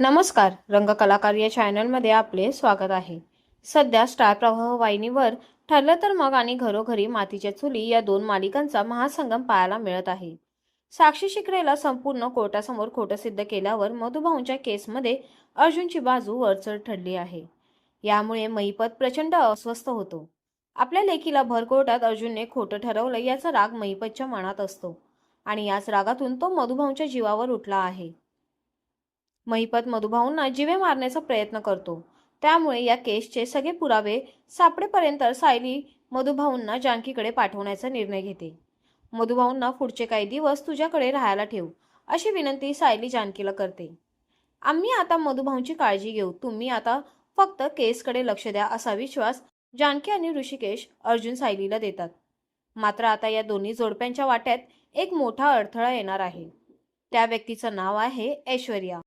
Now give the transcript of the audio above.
नमस्कार रंगकलाकार या चॅनलमध्ये आपले स्वागत आहे. सध्या स्टार प्रवाह वाहिनीवर ठरलं तर मग आणि घरोघरी मातीच्या चुली या दोन मालिकांचा महासंगम पाहायला मिळत आहे. साक्षी शिकरेला संपूर्ण कोर्टासमोर खोटं सिद्ध केल्यावर मधुभाऊंच्या केसमध्ये अर्जुनची बाजू वरचढ ठरली आहे. यामुळे महिपत प्रचंड अस्वस्थ होतो. आपल्या लेखीला भरकोटात अर्जुनने खोटं ठरवलं याचा राग महिपतच्या मनात असतो आणि याच रागातून तो मधुभाऊंच्या जीवावर उठला आहे. महिपत मधुभाऊंना जिवे मारण्याचा प्रयत्न करतो. त्यामुळे या केसचे सगळे पुरावे सापडेपर्यंत सायली मधुभाऊंना जानकीकडे पाठवण्याचा निर्णय घेते. मधुभाऊंना पुढचे काही दिवस तुझ्याकडे राहायला ठेव अशी विनंती सायली जानकीला करते. आम्ही आता मधुभाऊंची काळजी घेऊ तुम्ही आता फक्त केसकडे लक्ष द्या असा विश्वास जानकी आणि ऋषिकेश अर्जुन सायलीला देतात. मात्र आता या दोन्ही जोडप्यांच्या वाट्यात एक मोठा अडथळा येणार आहे. त्या व्यक्तीचं नाव आहे ऐश्वर्या.